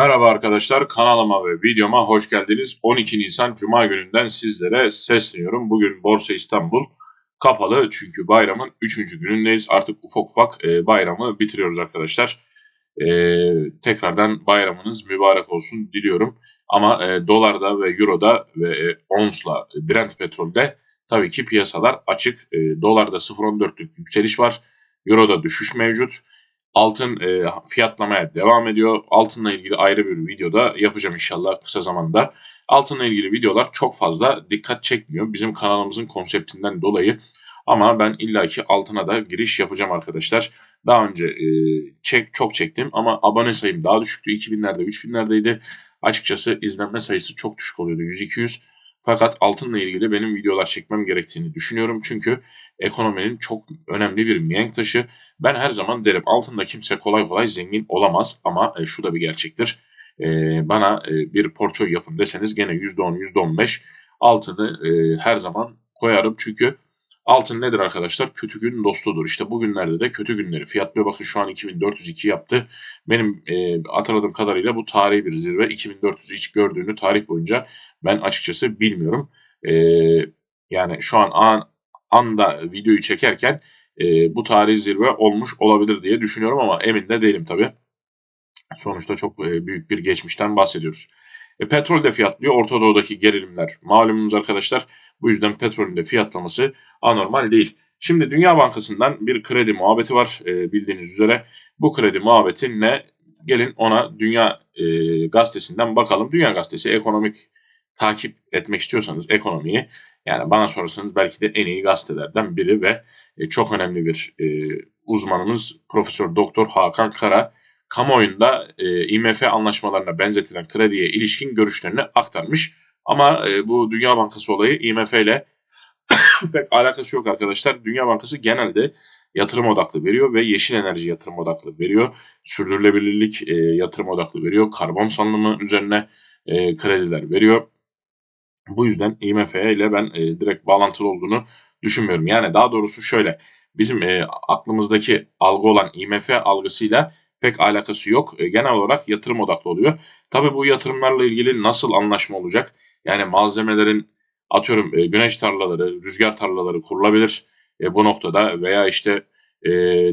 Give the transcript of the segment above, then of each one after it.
Merhaba arkadaşlar, kanalıma ve videoma hoş geldiniz. 12 Nisan Cuma gününden sizlere sesleniyorum. Bugün Borsa İstanbul kapalı çünkü bayramın 3. günündeyiz. Artık ufak ufak e, bayramı bitiriyoruz arkadaşlar. E, tekrardan bayramınız mübarek olsun diliyorum. Ama e, dolarda ve euroda ve onsla Brent petrolde tabii ki piyasalar açık. E, dolarda 0.14'lük yükseliş var. Euroda düşüş mevcut. Altın e, fiyatlamaya devam ediyor. Altınla ilgili ayrı bir videoda yapacağım inşallah kısa zamanda. Altınla ilgili videolar çok fazla dikkat çekmiyor. Bizim kanalımızın konseptinden dolayı. Ama ben illaki altına da giriş yapacağım arkadaşlar. Daha önce e, çek çok çektim ama abone sayım daha düşüktü. 2000'lerde 3000'lerdeydi. Açıkçası izlenme sayısı çok düşük oluyordu. 100-200. Fakat altınla ilgili benim videolar çekmem gerektiğini düşünüyorum. Çünkü ekonominin çok önemli bir mihenk taşı. Ben her zaman derim altında kimse kolay kolay zengin olamaz ama e, şu da bir gerçektir. E, bana e, bir portföy yapın deseniz gene %10, %15 altını e, her zaman koyarım. Çünkü Altın nedir arkadaşlar? Kötü gün dostudur. İşte bugünlerde de kötü günleri. Fiyatlıyor bakın şu an 2402 yaptı. Benim e, hatırladığım kadarıyla bu tarihi bir zirve. 2400 hiç gördüğünü tarih boyunca ben açıkçası bilmiyorum. E, yani şu an an anda videoyu çekerken e, bu tarihi zirve olmuş olabilir diye düşünüyorum ama emin de değilim tabii. Sonuçta çok e, büyük bir geçmişten bahsediyoruz. E, petrol de fiyatlıyor. Orta Doğu'daki gerilimler malumunuz arkadaşlar. Bu yüzden petrolün de fiyatlaması anormal değil. Şimdi Dünya Bankası'ndan bir kredi muhabbeti var e, bildiğiniz üzere. Bu kredi muhabbeti ne? Gelin ona Dünya e, Gazetesi'nden bakalım. Dünya Gazetesi ekonomik takip etmek istiyorsanız ekonomiyi yani bana sorarsanız belki de en iyi gazetelerden biri ve e, çok önemli bir e, uzmanımız Profesör Doktor Hakan Kara kamuoyunda e, IMF anlaşmalarına benzetilen krediye ilişkin görüşlerini aktarmış. Ama e, bu Dünya Bankası olayı IMF ile pek alakası yok arkadaşlar. Dünya Bankası genelde yatırım odaklı veriyor ve yeşil enerji yatırım odaklı veriyor. Sürdürülebilirlik e, yatırım odaklı veriyor. Karbon salınımı üzerine e, krediler veriyor. Bu yüzden IMF ile ben e, direkt bağlantılı olduğunu düşünmüyorum. Yani daha doğrusu şöyle bizim e, aklımızdaki algı olan IMF algısıyla pek alakası yok. E, genel olarak yatırım odaklı oluyor. Tabii bu yatırımlarla ilgili nasıl anlaşma olacak? Yani malzemelerin atıyorum e, güneş tarlaları, rüzgar tarlaları kurulabilir e, bu noktada veya işte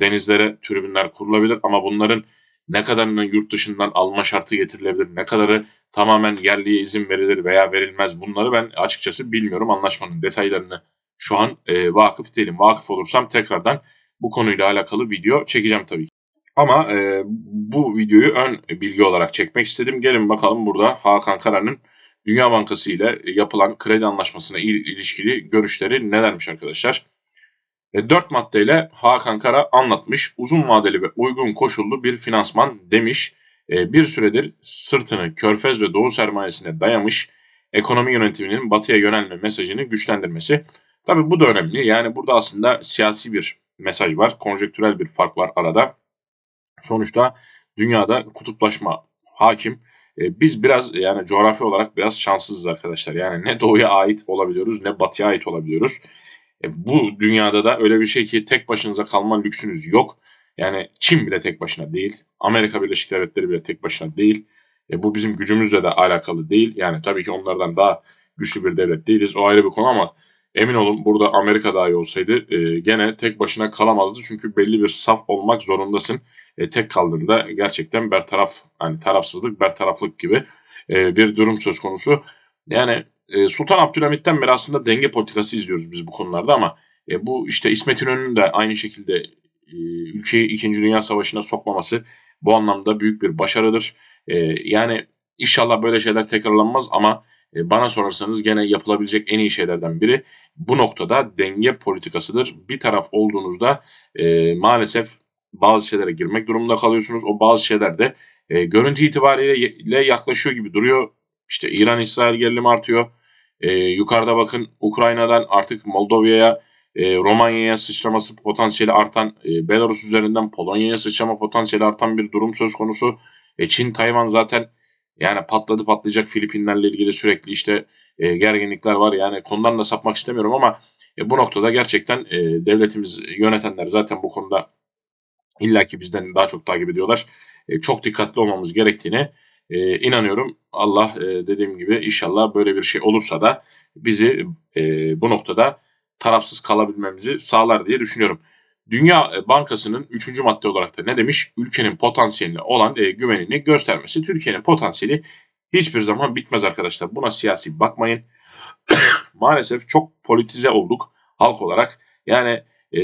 denizlere türbinler kurulabilir ama bunların ne kadarının yurt dışından alma şartı getirilebilir, ne kadarı tamamen yerliye izin verilir veya verilmez bunları ben açıkçası bilmiyorum. Anlaşmanın detaylarını şu an e, vakıf değilim. Vakıf olursam tekrardan bu konuyla alakalı video çekeceğim tabii ki. Ama e, bu videoyu ön bilgi olarak çekmek istedim. Gelin bakalım burada Hakan Kara'nın Dünya Bankası ile yapılan kredi anlaşmasına ilişkili görüşleri nelermiş arkadaşlar. E, 4 maddeyle Hakan Kara anlatmış. Uzun vadeli ve uygun koşullu bir finansman demiş. E, bir süredir sırtını Körfez ve Doğu sermayesine dayamış ekonomi yönetiminin batıya yönelme mesajını güçlendirmesi. Tabi bu da önemli. Yani burada aslında siyasi bir mesaj var. Konjektürel bir fark var arada. Sonuçta dünyada kutuplaşma hakim. E, biz biraz yani coğrafi olarak biraz şanssızız arkadaşlar. Yani ne doğuya ait olabiliyoruz ne batıya ait olabiliyoruz. E, bu dünyada da öyle bir şey ki tek başınıza kalma lüksünüz yok. Yani Çin bile tek başına değil. Amerika Birleşik Devletleri bile tek başına değil. E, bu bizim gücümüzle de alakalı değil. Yani tabii ki onlardan daha güçlü bir devlet değiliz. O ayrı bir konu ama Emin olun burada Amerika dahi olsaydı e, gene tek başına kalamazdı. Çünkü belli bir saf olmak zorundasın. E, tek kaldığında gerçekten bertaraf, hani tarafsızlık, bertaraflık gibi e, bir durum söz konusu. Yani e, Sultan Abdülhamit'ten beri aslında denge politikası izliyoruz biz bu konularda ama e, bu işte İsmet İnönü'nün de aynı şekilde e, ülkeyi 2. Dünya Savaşı'na sokmaması bu anlamda büyük bir başarıdır. E, yani inşallah böyle şeyler tekrarlanmaz ama bana sorarsanız gene yapılabilecek en iyi şeylerden biri bu noktada denge politikasıdır. Bir taraf olduğunuzda e, maalesef bazı şeylere girmek durumunda kalıyorsunuz. O bazı şeyler de e, görüntü itibariyle yaklaşıyor gibi duruyor. İşte İran-İsrail gerilimi artıyor. E, yukarıda bakın Ukrayna'dan artık Moldova'ya, e, Romanya'ya sıçraması potansiyeli artan, e, Belarus üzerinden Polonya'ya sıçrama potansiyeli artan bir durum söz konusu. E, Çin, Tayvan zaten yani patladı patlayacak Filipinlerle ilgili sürekli işte e, gerginlikler var. Yani konudan da sapmak istemiyorum ama e, bu noktada gerçekten e, devletimiz yönetenler zaten bu konuda illaki bizden daha çok takip ediyorlar. E, çok dikkatli olmamız gerektiğini e, inanıyorum Allah e, dediğim gibi inşallah böyle bir şey olursa da bizi e, bu noktada tarafsız kalabilmemizi sağlar diye düşünüyorum. Dünya Bankası'nın üçüncü madde olarak da ne demiş? Ülkenin potansiyeline olan e, güvenini göstermesi. Türkiye'nin potansiyeli hiçbir zaman bitmez arkadaşlar. Buna siyasi bakmayın. Maalesef çok politize olduk halk olarak. Yani e,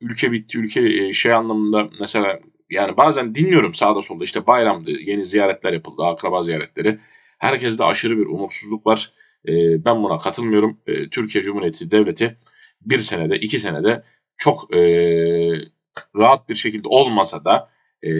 ülke bitti, ülke e, şey anlamında mesela yani bazen dinliyorum sağda solda işte bayramdı, yeni ziyaretler yapıldı, akraba ziyaretleri. Herkeste aşırı bir umutsuzluk var. E, ben buna katılmıyorum. E, Türkiye Cumhuriyeti Devleti bir senede, iki senede çok e, rahat bir şekilde olmasa da e,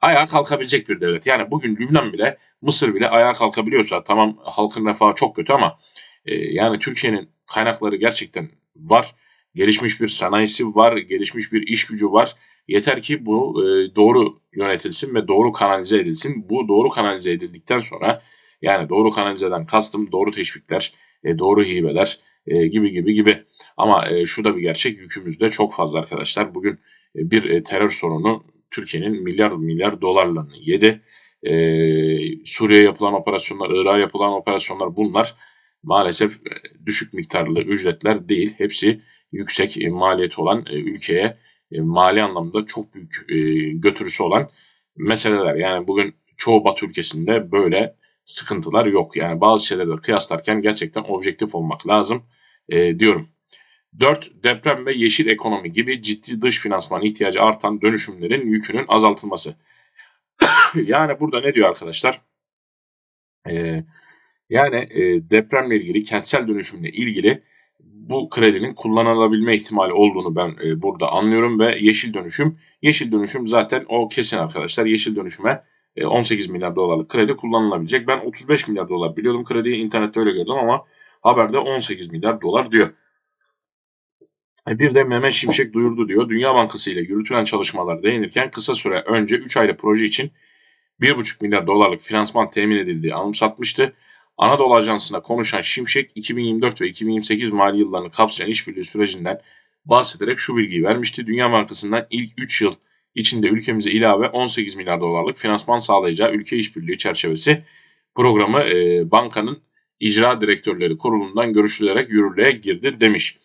ayağa kalkabilecek bir devlet. Yani bugün Lübnan bile, Mısır bile ayağa kalkabiliyorsa tamam halkın refahı çok kötü ama e, yani Türkiye'nin kaynakları gerçekten var. Gelişmiş bir sanayisi var, gelişmiş bir iş gücü var. Yeter ki bu e, doğru yönetilsin ve doğru kanalize edilsin. Bu doğru kanalize edildikten sonra yani doğru kanalizeden kastım doğru teşvikler, e, doğru hibeler e, gibi gibi gibi. Ama e, şu da bir gerçek yükümüz de çok fazla arkadaşlar. Bugün e, bir e, terör sorunu Türkiye'nin milyar milyar dolarlarını yedi. E, Suriye yapılan operasyonlar, Irak'a yapılan operasyonlar bunlar maalesef e, düşük miktarlı ücretler değil. Hepsi yüksek e, maliyeti olan e, ülkeye e, mali anlamda çok büyük e, götürüsü olan meseleler. Yani bugün çoğu Batı ülkesinde böyle sıkıntılar yok. Yani bazı şeylerle kıyaslarken gerçekten objektif olmak lazım e, diyorum. 4. Deprem ve yeşil ekonomi gibi ciddi dış finansman ihtiyacı artan dönüşümlerin yükünün azaltılması. yani burada ne diyor arkadaşlar? Ee, yani e, depremle ilgili, kentsel dönüşümle ilgili bu kredinin kullanılabilme ihtimali olduğunu ben e, burada anlıyorum ve yeşil dönüşüm, yeşil dönüşüm zaten o kesin arkadaşlar. Yeşil dönüşüme 18 e, milyar dolarlık kredi kullanılabilecek. Ben 35 milyar dolar biliyordum krediyi internette öyle gördüm ama haberde 18 milyar dolar diyor. E, bir de Mehmet Şimşek duyurdu diyor. Dünya Bankası ile yürütülen çalışmalar değinirken kısa süre önce 3 ayrı proje için 1,5 milyar dolarlık finansman temin edildiği anımsatmıştı. Anadolu Ajansı'na konuşan Şimşek 2024 ve 2028 mali yıllarını kapsayan işbirliği sürecinden bahsederek şu bilgiyi vermişti. Dünya Bankası'ndan ilk 3 yıl içinde ülkemize ilave 18 milyar dolarlık finansman sağlayacağı ülke işbirliği çerçevesi programı e, bankanın icra direktörleri kurulundan görüşülerek yürürlüğe girdi demiş.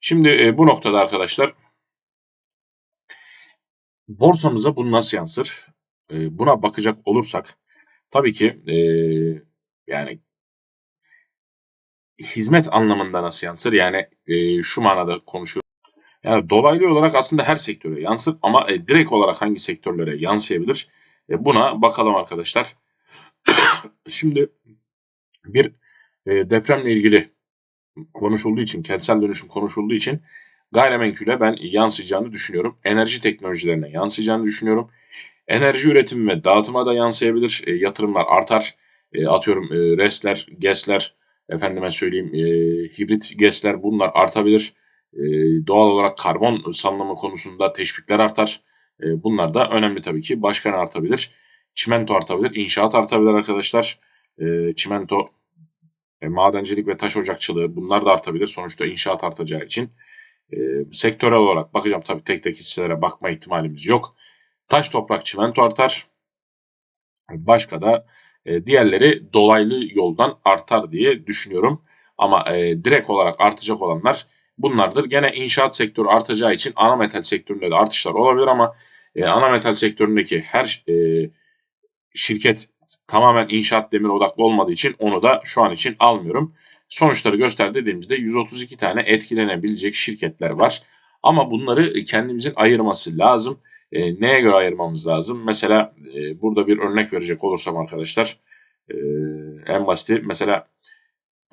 Şimdi e, bu noktada arkadaşlar borsamıza bu nasıl yansır? E, buna bakacak olursak tabii ki e, yani hizmet anlamında nasıl yansır? Yani e, şu manada konuşuyorum. Yani dolaylı olarak aslında her sektöre yansır ama e, direkt olarak hangi sektörlere yansıyabilir? E, buna bakalım arkadaşlar. Şimdi bir e, depremle ilgili konuşulduğu için, kentsel dönüşüm konuşulduğu için gayrimenkule ben yansıyacağını düşünüyorum. Enerji teknolojilerine yansıyacağını düşünüyorum. Enerji üretimi ve dağıtıma da yansıyabilir. E, yatırımlar artar. E, atıyorum e, RES'ler, GES'ler, efendime söyleyeyim e, hibrit GES'ler bunlar artabilir. E, doğal olarak karbon salınımı konusunda teşvikler artar. E, bunlar da önemli tabii ki. Başkan artabilir. Çimento artabilir. inşaat artabilir arkadaşlar. E, çimento e, madencilik ve taş ocakçılığı bunlar da artabilir. Sonuçta inşaat artacağı için. Sektörel olarak bakacağım tabii tek tek hisselere bakma ihtimalimiz yok. Taş toprak çimento artar. Başka da e, diğerleri dolaylı yoldan artar diye düşünüyorum. Ama e, direkt olarak artacak olanlar bunlardır. Gene inşaat sektörü artacağı için ana metal sektöründe de artışlar olabilir ama e, ana metal sektöründeki her e, şirket tamamen inşaat demir odaklı olmadığı için onu da şu an için almıyorum. Sonuçları göster dediğimizde 132 tane etkilenebilecek şirketler var. Ama bunları kendimizin ayırması lazım. E, neye göre ayırmamız lazım? Mesela e, burada bir örnek verecek olursam arkadaşlar. E, en basit mesela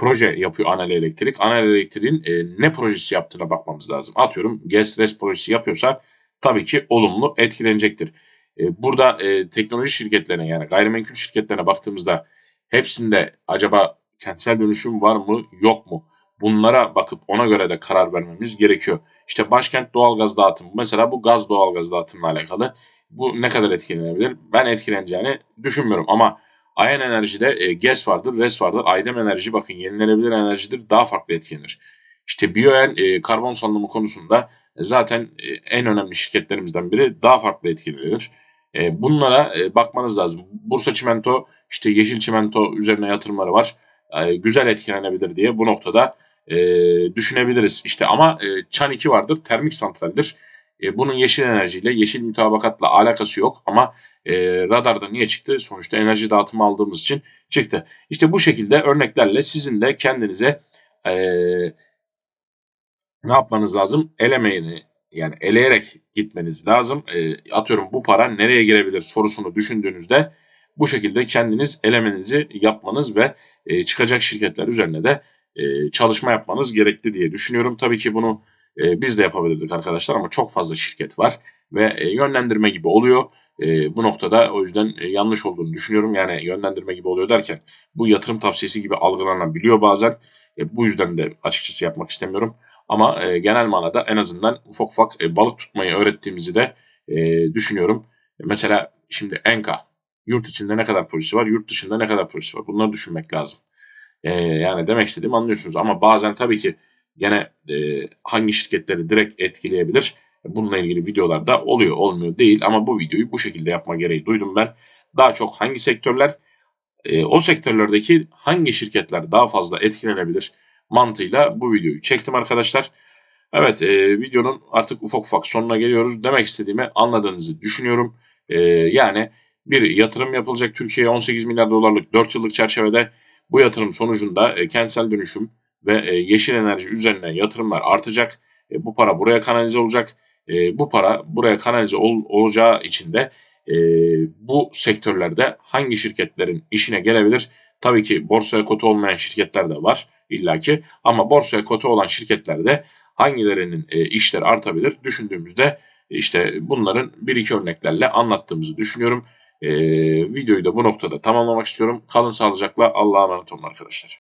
proje yapıyor Anel Elektrik. Anel Elektrik'in e, ne projesi yaptığına bakmamız lazım. Atıyorum Gas Rest projesi yapıyorsa tabii ki olumlu etkilenecektir. E, burada e, teknoloji şirketlerine yani gayrimenkul şirketlerine baktığımızda hepsinde acaba kentsel dönüşüm var mı yok mu? Bunlara bakıp ona göre de karar vermemiz gerekiyor. İşte başkent doğalgaz dağıtımı mesela bu gaz doğalgaz dağıtımla alakalı. Bu ne kadar etkilenebilir? Ben etkileneceğini düşünmüyorum ama Ayan Enerji'de e, GES vardır, RES vardır. Aydem Enerji bakın yenilenebilir enerjidir daha farklı etkilenir. İşte Bioen e, karbon salınımı konusunda e, zaten e, en önemli şirketlerimizden biri daha farklı etkilenir. E, bunlara e, bakmanız lazım. Bursa Çimento, işte Yeşil Çimento üzerine yatırımları var. E, güzel etkilenebilir diye bu noktada e, düşünebiliriz. İşte ama e, Çan 2 vardır, termik santraldir. E, bunun yeşil enerjiyle, yeşil mutabakatla alakası yok ama e, radarda niye çıktı? Sonuçta enerji dağıtımı aldığımız için çıktı. İşte bu şekilde örneklerle sizin de kendinize e, ne yapmanız lazım? Elemeğini yani eleyerek gitmeniz lazım. E, atıyorum bu para nereye girebilir sorusunu düşündüğünüzde bu şekilde kendiniz elemenizi yapmanız ve e, çıkacak şirketler üzerine de e, çalışma yapmanız gerekli diye düşünüyorum. Tabii ki bunu e, biz de yapabilirdik arkadaşlar ama çok fazla şirket var ve e, yönlendirme gibi oluyor. E, bu noktada o yüzden e, yanlış olduğunu düşünüyorum. Yani yönlendirme gibi oluyor derken bu yatırım tavsiyesi gibi algılanabiliyor bazen. E, bu yüzden de açıkçası yapmak istemiyorum. Ama e, genel manada en azından ufak ufak e, balık tutmayı öğrettiğimizi de e, düşünüyorum. E, mesela şimdi Enka yurt içinde ne kadar projesi var, yurt dışında ne kadar projesi var bunları düşünmek lazım. E, yani demek istediğimi anlıyorsunuz ama bazen tabii ki gene e, hangi şirketleri direkt etkileyebilir bununla ilgili videolar da oluyor olmuyor değil ama bu videoyu bu şekilde yapma gereği duydum ben. Daha çok hangi sektörler e, o sektörlerdeki hangi şirketler daha fazla etkilenebilir mantığıyla bu videoyu çektim arkadaşlar. Evet e, videonun artık ufak ufak sonuna geliyoruz. Demek istediğimi anladığınızı düşünüyorum. E, yani bir yatırım yapılacak Türkiye'ye 18 milyar dolarlık 4 yıllık çerçevede bu yatırım sonucunda e, kentsel dönüşüm ve e, yeşil enerji üzerine yatırımlar artacak. E, bu para buraya kanalize olacak. E, bu para buraya kanalize ol, olacağı için de bu sektörlerde hangi şirketlerin işine gelebilir? Tabii ki borsaya kotu olmayan şirketler de var illaki ama borsaya kotu olan şirketlerde hangilerinin işleri artabilir düşündüğümüzde işte bunların bir iki örneklerle anlattığımızı düşünüyorum. E, videoyu da bu noktada tamamlamak istiyorum. Kalın sağlıcakla Allah'a emanet olun arkadaşlar.